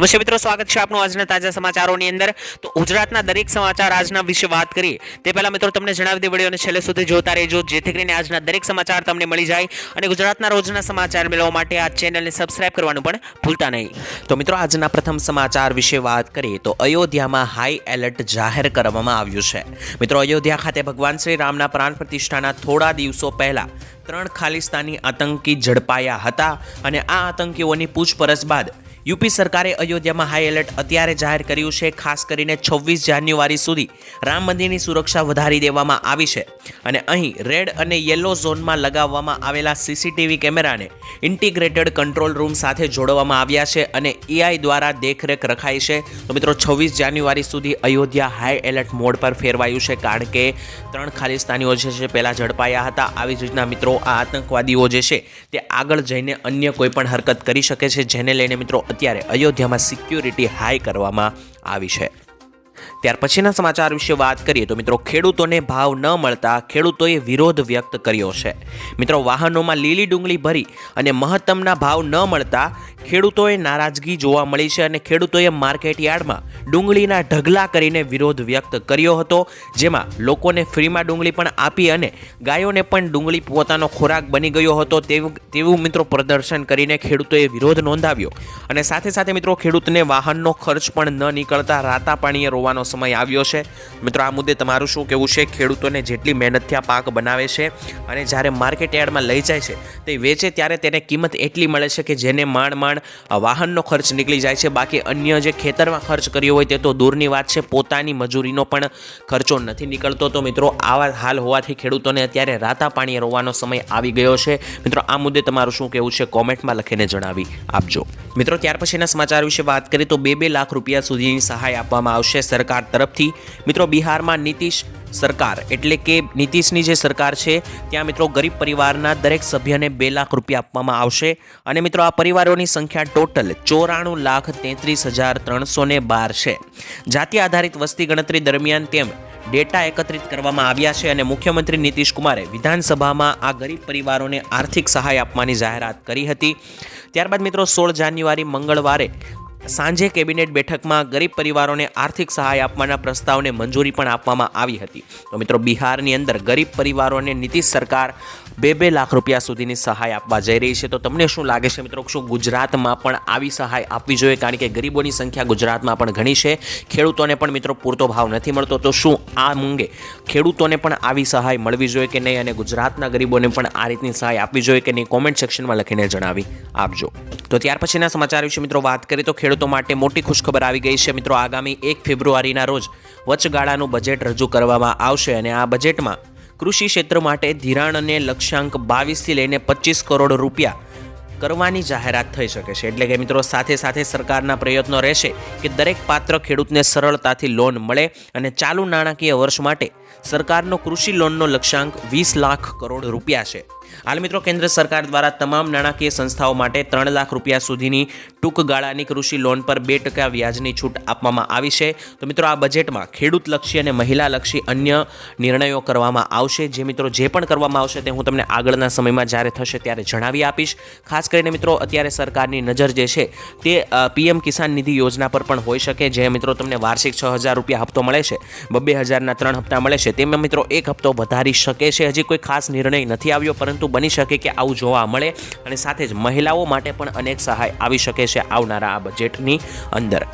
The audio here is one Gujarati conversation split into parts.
નમસ્તે મિત્રો સ્વાગત છે આપનું આજના તાજા સમાચારોની અંદર. તો ગુજરાતના દરેક સમાચાર આજના વિશે વાત કરીએ, તે પહેલાં મિત્રો તમને જણાવી દે વિડીયોને છેલ્લે સુધી જોતા રહેજો, જેથી કરીને આજના દરેક સમાચાર તમને મળી જાય અને ગુજરાતના રોજના સમાચાર મેળવવા માટે આ ચેનલને સબસ્ક્રાઇબ કરવાનું પણ ભૂલતા નહીં. તો મિત્રો આજના પ્રથમ સમાચાર વિશે વાત કરીએ, તો અયોધ્યામાં હાઈ એલર્ટ જાહેર કરવામાં આવ્યું છે. મિત્રો અયોધ્યા ખાતે ભગવાન શ્રી રામના પ્રાણ પ્રતિષ્ઠાના થોડા દિવસો પહેલાં ત્રણ ખાલિસ્તાની આતંકી ઝડપાયા હતા અને આ આતંકીઓની પૂછપરછ બાદ યુપી સરકારે અયોધ્યામાં હાઈ એલર્ટ અત્યારે જાહેર કર્યું છે, ખાસ કરીને છવ્વીસ જાન્યુઆરી સુધી. રામ મંદિરની સુરક્ષા વધારી દેવામાં આવી છે. અને અહીં રેડ અને યલો ઝોનમાં લગાવવામાં આવેલા સીસીટીવી કેમેરાને ઇન્ટિગ્રેટેડ કંટ્રોલ રૂમ સાથે જોડવામાં આવ્યા છે અને એઆઈ દ્વારા દેખરેખ રખાઈ છે. તો મિત્રો, છવ્વીસ જાન્યુઆરી સુધી અયોધ્યા હાઈ એલર્ટ મોડ પર ફેરવાયું છે, કારણ કે ત્રણ ખાલિસ્તાનીઓ જે છે પહેલાં ઝડપાયા હતા. આવી જ રીતના મિત્રો, આ આતંકવાદીઓ જે છે, તે આગળ જઈને અન્ય કોઈ પણ હરકત કરી શકે છે, જેને લઈને મિત્રો અત્યારે અયોધ્યામાં સિક્યુરિટી હાઈ કરવામાં આવી છે. ત્યાર પછીના સમાચાર વિશે વાત કરીએ તો મિત્રો, ખેડૂતોને ભાવ ન મળતા ખેડૂતોએ વિરોધ વ્યક્ત કર્યો છે. મિત્રો, વાહનોમાં લીલી ડુંગળી ભરી અને મહત્તમના ભાવ ન મળતા ખેડૂતોએ નારાજગી જોવા મળી છે અને ખેડૂતોએ માર્કેટ યાર્ડમાં ડુંગળીના ઢગલા કરીને વિરોધ વ્યક્ત કર્યો હતો, જેમાં લોકોને ફ્રીમાં ડુંગળી પણ આપી અને ગાયોને પણ ડુંગળી પોતાનો ખોરાક બની ગયો હતો તેવું તેવું મિત્રો પ્રદર્શન કરીને ખેડૂતોએ વિરોધ નોંધાવ્યો. અને સાથે સાથે મિત્રો, ખેડૂતને વાહનનો ખર્ચ પણ ન નીકળતા રાતા પાણીએ રોવાનો સમય આવ્યો છે. મિત્રો, આ મુદ્દે તમારું શું કહેવું છે? ખેડૂતોને જેટલી મહેનતથી આ પાક બનાવે છે અને જ્યારે માર્કેટ યાર્ડમાં લઈ જાય છે, તે વેચે ત્યારે તેને કિંમત એટલી મળે છે કે જેને માંડ માંડ વાહનનો ખર્ચ નીકળી જાય છે. બાકી અન્ય જે ખેતરમાં ખર્ચ કર્યો હોય તે તો દૂરની વાત છે, પોતાની મજૂરીનો પણ ખર્ચો નથી નીકળતો. તો મિત્રો, આવા હાલ હોવાથી ખેડૂતોને અત્યારે રાતા પાણીએ રોવાનો સમય આવી ગયો છે. મિત્રો, આ મુદ્દે તમારું શું કહેવું છે? કોમેન્ટમાં લખીને જણાવી આપજો. મિત્રો, ત્યાર પછીના સમાચાર વિશે વાત કરીએ તો બે બે લાખ રૂપિયા સુધીની સહાય આપવામાં આવશે સરકાર તરફથી. મિત્રો, બિહારમાં નીતિશ સરકાર એટલે કે નીતિશની જે સરકાર છે, ત્યાં મિત્રો ગરીબ પરિવારના દરેક સભ્યને બે લાખ રૂપિયા આપવામાં આવશે. અને મિત્રો, આ પરિવારોની સંખ્યા ટોટલ ચોરાણું લાખ તેત્રીસ હજાર ત્રણસો બાર છે. જાતિ આધારિત વસ્તી ગણતરી દરમિયાન તેમ ડેટા એકત્રિત કરવામાં આવ્યા છે અને મુખ્યમંત્રી નીતિશ કુમારે વિધાનસભામાં આ ગરીબ પરિવારોને આર્થિક સહાય આપવાની જાહેરાત કરી હતી. ત્યારબાદ મિત્રો, સોળ જાન્યુઆરી મંગળવારે સાંજે કેબિનેટ બેઠકમાં ગરીબ પરિવારોને આર્થિક સહાય આપવાના પ્રસ્તાવને મંજૂરી પણ આપવામાં આવી હતી. તો મિત્રો, બિહારની અંદર ગરીબ પરિવારોને નીતિશ સરકાર બે બે લાખ રૂપિયા સુધીની સહાય આપવા જઈ રહી છે. તો તમને શું લાગે છે મિત્રો? શું ગુજરાતમાં પણ આવી સહાય આપવી જોઈએ? કારણ કે ગરીબોની સંખ્યા ગુજરાતમાં પણ ઘણી છે. ખેડૂતોને પણ મિત્રો પૂરતો ભાવ નથી મળતો. તો શું આ અંગે ખેડૂતોને પણ આવી સહાય મળવી જોઈએ કે નહીં? અને ગુજરાતના ગરીબોને પણ આ રીતની સહાય આપવી જોઈએ કે નહીં? કોમેન્ટ સેક્શનમાં લખીને જણાવી આપજો. તો ત્યાર પછીના સમાચાર વિશે મિત્રો વાત કરીએ તો ખેડૂતો માટે મોટી ખુશખબર આવી ગઈ છે. મિત્રો, આગામી એક ફેબ્રુઆરીના રોજ વચગાળાનું બજેટ રજૂ કરવામાં આવશે અને આ બજેટમાં કૃષિ ક્ષેત્ર માટે ધિરાણ અને લક્ષ્યાંક બાવીસથી લઈને પચીસ કરોડ રૂપિયા કરવાની જાહેરાત થઈ શકે છે. એટલે કે મિત્રો, સાથે સાથે સરકારના પ્રયત્નો રહેશે કે દરેક પાત્ર ખેડૂતને સરળતાથી લોન મળે અને ચાલુ નાણાકીય વર્ષ માટે સરકારનો કૃષિ લોનનો લક્ષ્યાંક વીસ લાખ કરોડ રૂપિયા છે. હાલ મિત્રો કેન્દ્ર સરકાર દ્વારા તમામ નાણાકીય સંસ્થાઓ માટે ત્રણ લાખ રૂપિયા સુધીની ટૂંક ગાળાની કૃષિ લોન પર બે ટકા વ્યાજની છૂટ આપવામાં આવી છે. તો મિત્રો આ બજેટમાં ખેડૂતલક્ષી અને મહિલાલક્ષી અન્ય નિર્ણયો કરવામાં આવશે. જે મિત્રો જે પણ કરવામાં આવશે તે હું તમને આગળના સમયમાં જ્યારે થશે ત્યારે જણાવી આપીશ. ખાસ કરીને મિત્રો અત્યારે સરકારની નજર જે છે તે પીએમ કિસાન નિધિ યોજના પર પણ હોઈ શકે, જે મિત્રો તમને વાર્ષિક છ હજાર રૂપિયા હપ્તો મળે છે. બબ્બે હજારના ત્રણ હપ્તા મળે છે. તેમાં મિત્રો એક હપ્તો વધારી શકે છે. હજી કોઈ ખાસ નિર્ણય નથી આવ્યો, પરંતુ બની શકે કે આવું જોવા મળે અને સાથે જ મહિલાઓ માટે પણ અનેક સહાય આવી શકે છે આવનારા આ બજેટની અંદર.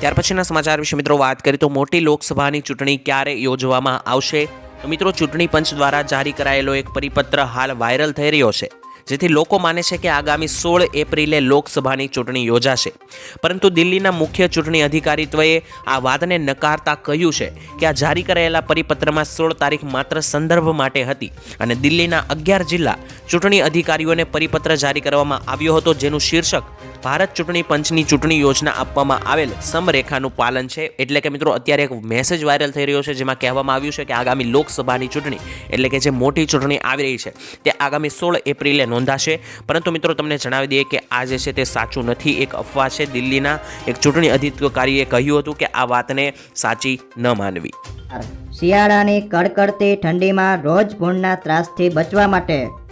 ત્યાર પછીના સમાચાર વિશે મિત્રો વાત કરીએ તો મોટી લોકસભાની ચૂંટણી ક્યારે યોજવામાં આવશે? તો મિત્રો ચૂંટણી પંચ દ્વારા જારી કરાયેલો એક પરિપત્ર હાલ વાયરલ થઈ રહ્યો છે. જેથી લોકો માને છે કે આગામી સોળ એપ્રિલે લોકસભાની ચૂંટણી યોજાશે. પરંતુ દિલ્હીના મુખ્ય ચૂંટણી અધિકારીત્વએ આ વાતને નકારતા કહ્યું છે કે આ જારી કરાયેલા પરિપત્રમાં સોળ તારીખ માત્ર સંદર્ભ માટે હતી અને દિલ્હીના અગિયાર જિલ્લા ચૂંટણી અધિકારીઓને પરિપત્ર જારી કરવામાં આવ્યો હતો જેનું શીર્ષક ભારત ચૂંટણી પંચની ચૂંટણી યોજના આપવામાં આવેલ સમરેખાનું પાલન છે. એટલે કે મિત્રો, અત્યારે એક મેસેજ વાયરલ થઈ રહ્યો છે, જેમાં કહેવામાં આવ્યું છે કે આગામી લોકસભાની ચૂંટણી, એટલે કે જે મોટી ચૂંટણી આવી રહી છે, તે આગામી સોળ એપ્રિલે નોંધાશે. પરંતુ મિત્રો, તમને જણાવી દઈએ કે આ જે છે તે સાચું નથી. એક અફવા છે, દિલ્હીના એક ચૂંટણી અધિકારીએ કહ્યું હતું કે આ વાતને સાચી ન માનવી. શિયાળાની કડકડતી ઠંડીમાં રોજ ભૂણના ત્રાસથી બચવા માટે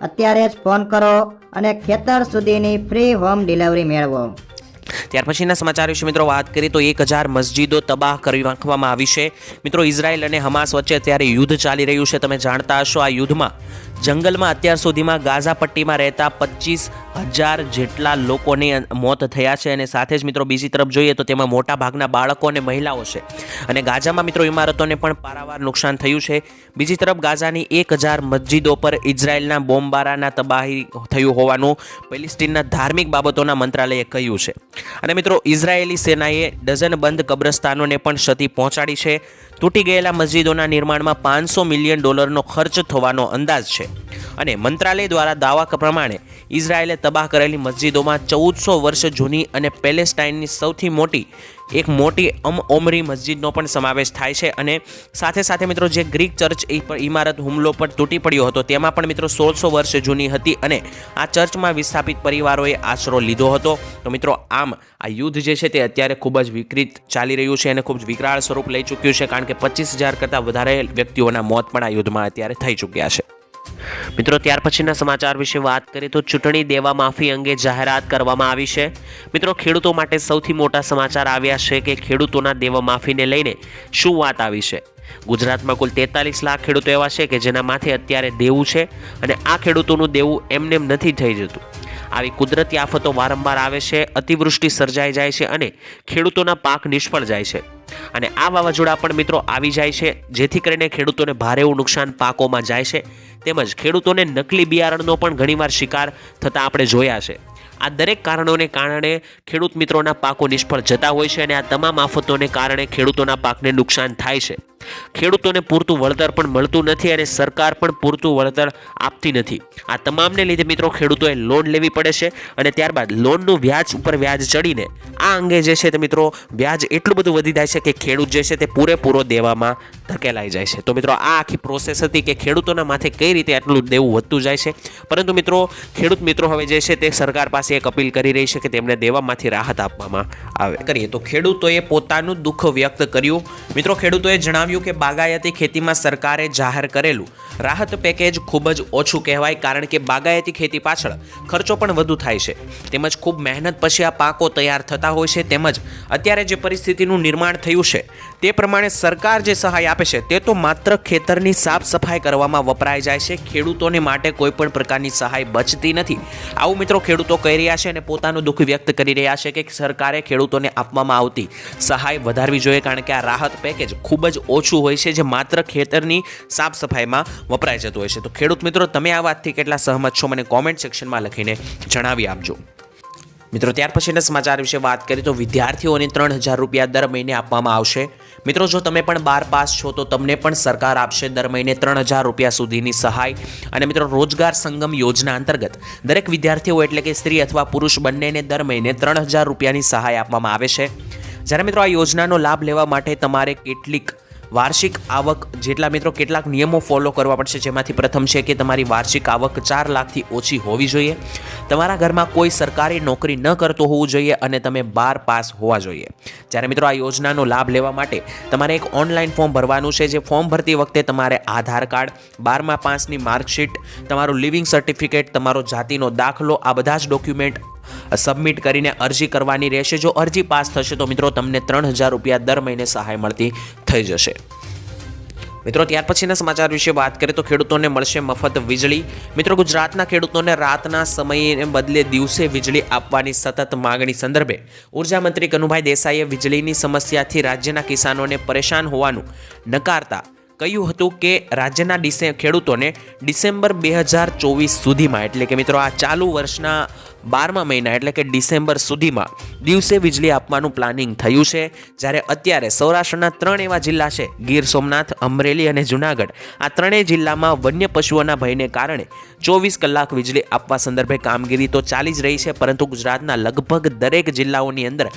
અત્યારે જ ફોન કરો અને ખેતર સુધીની ફ્રી હોમ ડિલિવરી મેળવો. ત્યાર પછીના સમાચાર વિશે મિત્રો વાત કરીએ તો એક હજાર મસ્જિદો તબાહ કરી નાખવામાં આવી છે. મિત્રો ઇઝરાયલ અને હમાસ વચ્ચે અત્યારે યુદ્ધ ચાલી રહ્યું છે. તમે જાણતા હશો આ યુદ્ધમાં જંગલમાં અત્યાર સુધીમાં ગાઝા પટ્ટીમાં રહેતા પચીસ હજાર જેટલા લોકોની મોત થયા છે અને સાથે જ મિત્રો બીજી તરફ જોઈએ તો તેમાં મોટા ભાગના બાળકો અને મહિલાઓ છે. અને ગાઝામાં મિત્રો ઇમારતોને પણ પારાવાર નુકસાન થયું છે. બીજી તરફ ગાઝાની એક હજાર મસ્જિદો પર ઇઝરાયલના બોમ્બારાના તબાહી થયું હોવાનું પેલેસ્ટીનના ધાર્મિક બાબતોના મંત્રાલયે કહ્યું છે. અને મિત્રો ઇઝરાયેલી સેનાએ ડઝન બંધ કબ્રસ્તાનોને પણ ક્ષતિ પહોંચાડી છે. તૂટી ગયેલા મસ્જિદોના નિર્માણમાં પાંચસો મિલિયન ડોલરનો ખર્ચ થવાનો અંદાજ છે. અને મંત્રાલય દ્વારા દાવા પ્રમાણે ઇઝરાયેલે તબાહ કરેલી મસ્જિદોમાં ચૌદસો વર્ષ જૂની અને પેલેસ્ટાઇનની સૌથી મોટી, એક મોટી અમ ઓમરી મસ્જિદનો પણ સમાવેશ થાય છે અને સાથે સાથે મિત્રો જે ગ્રીક ચર્ચ ઇમારત હુમલો પર તૂટી પડ્યો હતો તેમાં પણ મિત્રો સોળસો વર્ષ જૂની હતી અને આ ચર્ચમાં વિસ્થાપિત પરિવારોએ આશરો લીધો હતો. તો મિત્રો આમ આ યુદ્ધ જે છે તે અત્યારે ખૂબ જ વિકૃત ચાલી રહ્યું છે અને ખૂબ જ વિકરાળ સ્વરૂપ લઈ ચૂક્યું છે કારણ કે પચીસ હજાર કરતાં વધારે વ્યક્તિઓના મોત પણ આ યુદ્ધમાં અત્યારે થઈ ચૂક્યા છે. મિત્રો, ત્યાર પછીના સમાચાર વિશે વાત કરીએ તો ચૂંટણી દેવા માફી અંગે જાહેરાત કરવામાં આવી છે. મિત્રો, ખેડૂતો માટે સૌથી મોટા સમાચાર આવ્યા છે કે ખેડૂતોના દેવા માફીને લઈને શું વાત આવી છે? ગુજરાતમાં કુલ તેતાલીસ લાખ ખેડૂતો એવા છે કે જેના માથે અત્યારે દેવું છે અને આ ખેડૂતોનું દેવું એમનેમ નથી થઈ જતું. આવી કુદરતી આફતો વારંવાર આવે છે, અતિવૃષ્ટિ સર્જાઈ જાય છે અને ખેડૂતોના પાક નિષ્ફળ જાય છે. અને આ વાવાઝોડા પણ મિત્રો આવી જાય છે, જેથી કરીને ખેડૂતોને ભારે એવું નુકસાન પાકોમાં જાય છે. તેમજ ખેડૂતોને નકલી બિયારણનો પણ ઘણીવાર શિકાર થતા આપણે જોયા છે. આ દરેક કારણોને કારણે ખેડૂત મિત્રોના પાકો નિષ્ફળ જતા હોય છે અને આ તમામ આફતોને કારણે ખેડૂતોના પાકને નુકસાન થાય છે. ખેડૂતોને પૂરતું વળતર પણ મળતું નથી અને સરકાર પણ પૂરતું વળતર આપતી નથી. આ તમામને લીધે મિત્રો ખેડૂતોએ લોન લેવી પડે છે અને ત્યારબાદ લોનનું વ્યાજ ઉપર વ્યાજ ચડીને આ અંગે જે છે તે મિત્રો વ્યાજ એટલું બધું વધી જાય છે કે ખેડૂત જે છે તે પૂરેપૂરો દેવામાં ધકેલાઈ જાય છે. તો મિત્રો આ આખી પ્રોસેસ હતી કે ખેડૂતોના માથે કઈ રીતે આટલું દેવું વધતું જાય છે? પરંતુ મિત્રો ખેડૂત મિત્રો હવે જે છે તે સરકાર પાસે એક અપીલ કરી રહી છે કે તેમને દેવામાંથી રાહત આપવામાં આવે. કરીએ તો ખેડૂતોએ પોતાનું દુઃખ વ્યક્ત કર્યું. મિત્રો ખેડૂતોએ જણાવ્યું કે બાગાયતી ખેતીમાં સરકારે જાહેર કરેલું રાહત પેકેજ ખૂબ જ ઓછું કહેવાય કારણ કે બાગાયતી ખેતી પાછળ ખર્ચો પણ વધુ થાય છે. તેમજ ખૂબ મહેનત પછી આ પાકો તૈયાર થતા હોય છે તેમજ અત્યારે જે પરિસ્થિતિનું નિર્માણ થયું છે તે પ્રમાણે સરકાર જે સહાય આપે છે તે તો માત્ર ખેતરની સાફ સફાઈ કરવામાં વપરાઈ જાય છે. ખેડૂતોને માટે કોઈ પણ પ્રકારની સહાય બચતી નથી. આવું મિત્રો ખેડૂતો કહી રહ્યા છે અને પોતાનું દુઃખ વ્યક્ત કરી રહ્યા છે કે સરકારે ખેડૂતોને આપવામાં આવતી સહાય વધારવી જોઈએ કારણ કે આ રાહત પેકેજ ખૂબ જ ઓછું હોય છે, જે માત્ર ખેતરની સાફ સફાઈમાં વપરાઈ જતું હોય છે. તો ખેડૂત મિત્રો, તમે આ વાતથી કેટલા સહમત છો? મને કોમેન્ટ સેક્શનમાં લખીને જણાવી આપજો. મિત્રો, ત્યાર પછીના સમાચાર વિશે વાત કરીએ તો વિદ્યાર્થીઓને ત્રણ હજાર રૂપિયા દર મહિને આપવામાં આવશે. મિત્રો, જો તમે પણ બાર પાસ છો, તો તમને પણ સરકાર આપશે દર મહિને ત્રણ હજાર રૂપિયા સુધીની સહાય. અને મિત્રો, રોજગાર સંગમ યોજના અંતર્ગત દરેક વિદ્યાર્થીઓ એટલે કે સ્ત્રી અથવા પુરુષ બંનેને દર મહિને ત્રણ હજાર રૂપિયાની સહાય આપવામાં આવે છે. જ્યારે મિત્રો, આ યોજનાનો લાભ લેવા માટે તમારે કેટલીક વાર્ષિક આવક જેટલા મિત્રો કેટલાક નિયમો ફોલો કરવા પડશે, જેમાંથી પ્રથમ છે કે તમારી વાર્ષિક આવક ચાર લાખથી ઓછી હોવી જોઈએ. તમારા ઘરમાં કોઈ સરકારી નોકરી ન કરતો હોવું જોઈએ અને તમે બાર પાસ હોવા જોઈએ. જ્યારે મિત્રો આ યોજનાનો લાભ લેવા માટે તમારે એક ઓનલાઈન ફોર્મ ભરવાનું છે, જે ફોર્મ ભરતી વખતે તમારે આધાર કાર્ડ, બારમા પાસની માર્કશીટ તમારું લિવિંગ સર્ટિફિકેટ તમારો જાતિનો દાખલો, આ બધા જ ડોક્યુમેન્ટ સબમિટ કરીને અરજી કરવાની રહેશે. જો અરજી પાસ થશે તો મિત્રો તમને ત્રણ હજાર રૂપિયા દર મહિને સહાય મળતી થઈ જશે. મિત્રો, ત્યાર પછીના સમાચાર વિશે વાત કરીએ તો ખેડૂતોને મળશે મફત વીજળી. મિત્રો, ગુજરાતના ખેડૂતોને રાતના સમયને બદલે દિવસે વીજળી આપવાની સતત માગણી સંદર્ભે ઊર્જા મંત્રી કનુભાઈ દેસાઈએ વીજળીની સમસ્યાથી રાજ્યના કિસાનોને પરેશાન હોવાનું નકારતા કહ્યું હતું કે રાજ્યના ડિસે, ખેડૂતોને ડિસેમ્બર બે હજાર ચોવીસ સુધીમાં, એટલે કે મિત્રો આ ચાલુ વર્ષના બારમા મહિના, એટલે કે ડિસેમ્બર સુધીમાં દિવસે વીજળી આપવાનું પ્લાનિંગ થયું છે. જ્યારે અત્યારે સૌરાષ્ટ્રના ત્રણ એવા જિલ્લા છે, ગીર સોમનાથ, અમરેલી અને જુનાગઢ. આ ત્રણેય જિલ્લામાં વન્ય પશુઓના ભયને કારણે ચોવીસ કલાક વીજળી આપવા સંદર્ભે કામગીરી તો ચાલી જ રહી છે, પરંતુ ગુજરાતના લગભગ દરેક જિલ્લાઓની અંદર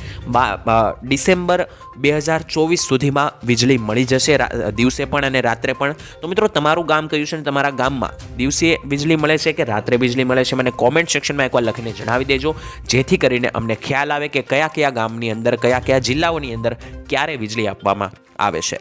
ડિસેમ્બર બે હજાર ચોવીસ સુધીમાં વીજળી મળી જશે દિવસે પણ અને રાત્રે પણ. તો મિત્રો, તમારું ગામ કયું છે અને તમારા ગામમાં દિવસે વીજળી મળે છે કે રાત્રે વીજળી મળે છે? મને કોમેન્ટ સેક્શનમાં એકવાર લખીને જણાવી દેજો. જેથી કરીને અમને ખ્યાલ આવે કે કયા કયા ગામની અંદર, કયા કયા જિલ્લાઓની અંદર ક્યારે વીજળી આપવામાં આવે છે.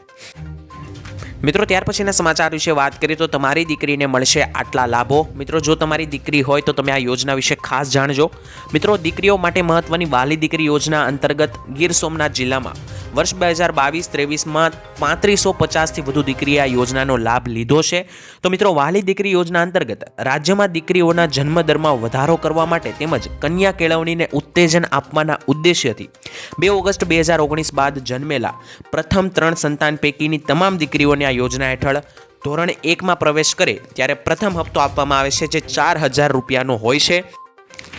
મિત્રો, ત્યાર પછીના સમાચાર વિશે વાત કરીએ તો તમારી દીકરીને મળશે આટલા લાભો. મિત્રો, જો તમારી દીકરી હોય તો તમે આ યોજના વિશે ખાસ જાણજો. મિત્રો, દીકરીઓ માટે મહત્વની વાલી દીકરી યોજના અંતર્ગત ગીર સોમનાથ જિલ્લામાં વર્ષ બે હજાર બાવીસ ત્રેવીસમાં પાંત્રીસો પચાસથી વધુ દીકરીએ આ યોજનાનો લાભ લીધો છે. તો મિત્રો, વાલી દીકરી યોજના અંતર્ગત રાજ્યમાં દીકરીઓના જન્મદરમાં વધારો કરવા માટે તેમજ કન્યા કેળવણીને ઉત્તેજન આપવાના ઉદ્દેશ્યથી બે ઓગસ્ટ બે હજાર ઓગણીસ બાદ જન્મેલા પ્રથમ ત્રણ સંતાન પૈકીની તમામ દીકરીઓને આ યોજના હેઠળ ધોરણ એકમાં પ્રવેશ કરે, ત્યારે પ્રથમ હપ્તો આપવામાં આવે છે જે ચાર હજાર રૂપિયાનો હોય છે.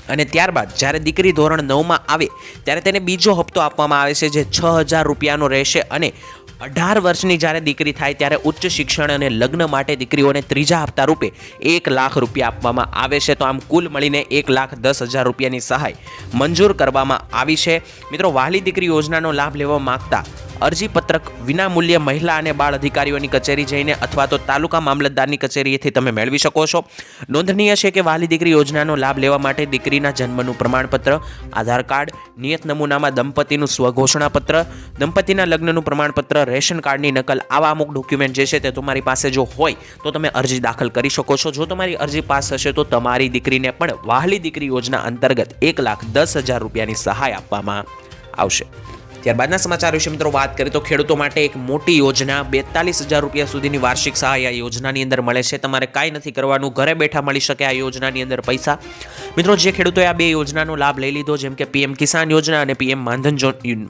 અને ત્યારબાદ જ્યારે દીકરી ધોરણ નવમાં આવે, ત્યારે તેને બીજો હપ્તો આપવામાં આવે છે, જે છ હજાર રૂપિયાનો રહેશે અને અઢાર વર્ષની જ્યારે દીકરી થાય, ત્યારે ઉચ્ચ શિક્ષણ અને લગ્ન માટે દીકરીઓને ત્રીજા હપ્તા રૂપે એક લાખ રૂપિયા આપવામાં આવે છે. તો આમ કુલ મળીને એક લાખ દસ હજાર રૂપિયાની સહાય મંજૂર કરવામાં આવી છે. મિત્રો, વાલી દીકરી યોજનાનો લાભ લેવા માંગતા અરજીપત્રક વિનામૂલ્યે મહિલા અને બાળ અધિકારીઓની કચેરી જઈને અથવા તો તાલુકા મામલતદારની કચેરીએથી તમે મેળવી શકો છો. નોંધનીય છે કે વાલી દીકરી યોજનાનો લાભ લેવા માટે દીકરીના જન્મનું પ્રમાણપત્ર, આધાર કાર્ડ, નિયત નમૂનામાં દંપતીનું સ્વઘોષણાપત્ર, દંપતીના લગ્નનું પ્રમાણપત્ર, રેશન કાર્ડની નકલ, આવા અમુક ડોક્યુમેન્ટ જે છે તે તમારી પાસે જો હોય તો તમે અરજી દાખલ કરી શકો છો. જો તમારી અરજી પાસ થશે તો તમારી દીકરીને પણ વાહલી દીકરી યોજના અંતર્ગત એક લાખ દસ હજાર રૂપિયાની સહાય આપવામાં આવશે. ત્યારબાદના સમાચાર વિશે મિત્રો વાત કરીએ તો ખેડૂતો માટે એક મોટી યોજના બેતાલીસ હજાર રૂપિયા સુધીની વાર્ષિક સહાય આ યોજનાની અંદર મળે છે. તમારે કાંઈ નથી કરવાનું. ઘરે બેઠા મળી શકે આ યોજનાની અંદર પૈસા. મિત્રો, જે ખેડૂતોએ આ બે યોજનાનો લાભ લઈ લીધો, જેમ કે પીએમ કિસાન યોજના અને પીએમ માનધન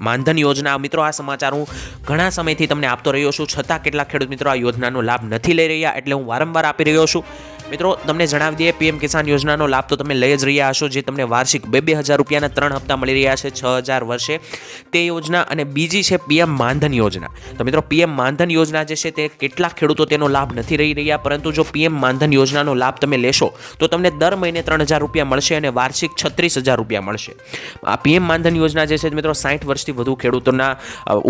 માનધન યોજના, મિત્રો, આ સમાચાર હું ઘણા સમયથી તમને આપતો રહ્યો છું. છતાં કેટલાક ખેડૂત મિત્રો આ યોજનાનો લાભ નથી લઈ રહ્યા, એટલે હું વારંવાર આપી રહ્યો છું. મિત્રો, તમને જણાવી દઈએ, પીએમ કિસાન યોજનાનો લાભ તો તમે લઈ જ રહ્યા હશો, જે તમને વાર્ષિક બે બે હજાર રૂપિયાના ત્રણ હપ્તા મળી રહ્યા છે છ હજાર વર્ષે. તે યોજના અને બીજી છે પીએમ માનધન યોજના. તો મિત્રો, પીએમ માનધન યોજના જે છે તે કેટલાક ખેડૂતો તેનો લાભ નથી રહી રહ્યા, પરંતુ જો પીએમ માનધન યોજનાનો લાભ તમે લેશો, તો તમને દર મહિને ત્રણ હજાર રૂપિયા મળશે અને વાર્ષિક છત્રીસ હજાર રૂપિયા મળશે. આ પીએમ માનધન યોજના જે છે મિત્રો સાઠ વર્ષથી વધુ ખેડૂતોના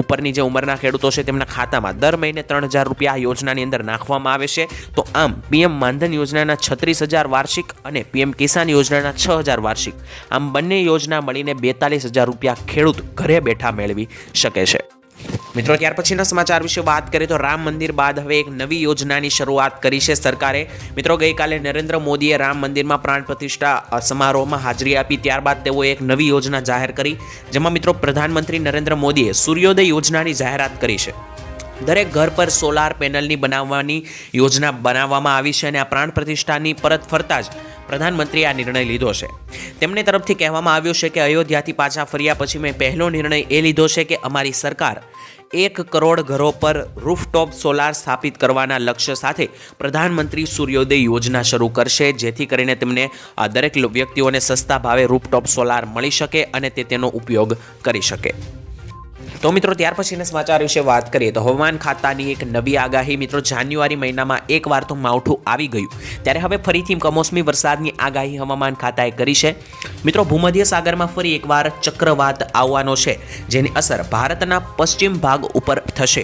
ઉપરની જે ઉંમરના ખેડૂતો છે, તેમના ખાતામાં દર મહિને ત્રણ હજાર રૂપિયા આ યોજનાની અંદર નાખવામાં આવે છે. તો આમ, પીએમ માનધન યોજનાના છત્રીસ હજાર વાર્ષિક અને પીએમ કિસાન યોજનાના છ હજાર વાર્ષિક. આમ બંને યોજના મળીને બેતાલીસ હજાર રૂપિયા ખેડૂત ઘરે બેઠા મેળવી શકે છે. મિત્રો, ત્યાર પછીના સમાચાર વિશે વાત કરીએ તો રામ મંદિર બાદ હવે એક નવી યોજનાની શરૂઆત કરી છે સરકારે. મિત્રો, ગઈકાલે નરેન્દ્ર મોદીએ રામ મંદિરમાં પ્રાણ પ્રતિષ્ઠા સમારોહમાં હાજરી આપી. ત્યારબાદ તેઓએ એક નવી યોજના જાહેર કરી, જેમાં મિત્રો, પ્રધાનમંત્રી નરેન્દ્ર મોદીએ સૂર્યોદય યોજનાની જાહેરાત કરી છે. દરેક ઘર પર સોલાર પેનલની બનાવવાની યોજના બનાવવામાં આવી છે અને આ પ્રાણ પ્રતિષ્ઠાની પરત ફરતા જ પ્રધાનમંત્રીએ આ નિર્ણય લીધો છે. તેમની તરફથી કહેવામાં આવ્યું છે કે અયોધ્યાથી પાછા ફર્યા પછી મેં પહેલો નિર્ણય એ લીધો છે કે અમારી સરકાર એક કરોડ ઘરો પર રૂફટોપ સોલાર સ્થાપિત કરવાના લક્ષ્ય સાથે પ્રધાનમંત્રી સૂર્યોદય યોજના શરૂ કરશે, જેથી કરીને તેમને આ દરેક વ્યક્તિઓને સસ્તા ભાવે રૂફટોપ સોલાર મળી શકે અને તે તેનો ઉપયોગ કરી શકે. તો મિત્રો, ત્યાર પછીના સમાચાર વિશે વાત કરીએ તો હવામાન ખાતાની એક નવી આગાહી મિત્રો, જાન્યુઆરી મહિનામાં એકવાર તો માવઠું આવી ગયું. ત્યારે હવે ફરીથી કમોસમી વરસાદની આગાહી હવામાન ખાતાએ કરી છે. મિત્રો, ભૂમધ્ય સાગરમાં ફરી એકવાર ચક્રવાત આવવાનો છે, જેની અસર ભારતના પશ્ચિમ ભાગ ઉપર થશે.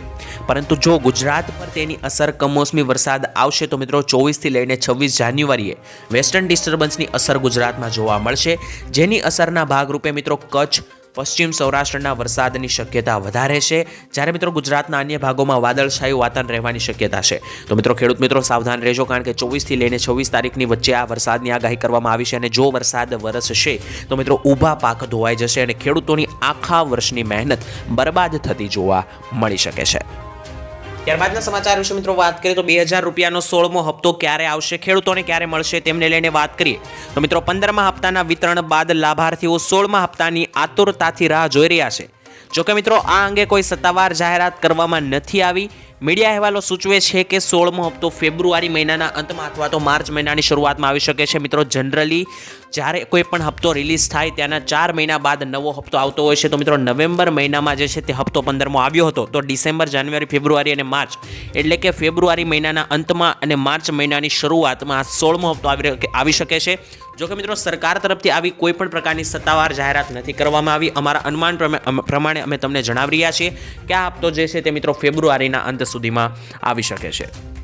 પરંતુ જો ગુજરાત પર તેની અસર કમોસમી વરસાદ આવશે તો મિત્રો, ચોવીસથી લઈને છવ્વીસ જાન્યુઆરીએ વેસ્ટર્ન ડિસ્ટર્બન્સની અસર ગુજરાતમાં જોવા મળશે. જેની અસરના ભાગરૂપે મિત્રો, કચ્છ પશ્ચિમ સૌરાષ્ટ્રના વરસાદની શક્યતા વધારે છે. જ્યારે મિત્રો ગુજરાતના અન્ય ભાગોમાં વાદળછાયું વાતાવરણ રહેવાની શક્યતા છે. તો મિત્રો ખેડૂત મિત્રો સાવધાન રહેજો કારણ કે ચોવીસથી લઈને છવ્વીસ તારીખની વચ્ચે આ વરસાદની આગાહી કરવામાં આવી છે અને જો વરસાદ વરસશે તો મિત્રો ઊભા પાક ધોવાઈ જશે અને ખેડૂતોની આખા વર્ષની મહેનત બરબાદ થતી જોવા મળી શકે છે. ત્યારબાદના સમાચાર વિશે મિત્રો વાત કરીએ તો બે હજાર રૂપિયાનો સોળમો હપ્તો ક્યારે આવશે, ખેડૂતોને ક્યારે મળશે તેમને લઈને વાત કરીએ. તો મિત્રો પંદરમા હપ્તાના વિતરણ બાદ લાભાર્થીઓ સોળમા હપ્તાની આતુરતાથી રાહ જોઈ રહ્યા છે. જોકે મિત્રો આ અંગે કોઈ સત્તાવાર જાહેરાત કરવામાં નથી આવી. મીડિયા અહેવાલો સૂચવે છે કે સોળમો હપ્તો ફેબ્રુઆરી મહિનાના અંતમાં અથવા તો માર્ચ મહિનાની શરૂઆતમાં આવી શકે છે. મિત્રો, જનરલી જ્યારે કોઈ પણ હપ્તો રિલીઝ થાય ત્યાંના ચાર મહિના બાદ નવો હપ્તો આવતો હોય છે. તો મિત્રો, નવેમ્બર મહિનામાં જે છે તે હપ્તો પંદરમો આવ્યો હતો. તો ડિસેમ્બર, જાન્યુઆરી, ફેબ્રુઆરી અને માર્ચ એટલે કે ફેબ્રુઆરી મહિનાના અંતમાં અને માર્ચ મહિનાની શરૂઆતમાં સોળમો હપ્તો આવી શકે છે. જો કે મિત્રો, સરકાર તરફથી આવી કોઈ પણ પ્રકારની સત્તાવાર જાહેરાત નથી કરવામાં આવી. અમારા અનુમાન પ્રમે- પ્રમાણે અમે તમને જણાવી રહ્યા છીએ કે આ હપ્તો જે છે તે મિત્રો ફેબ્રુઆરીના અંત સુધીમાં આવી શકે છે.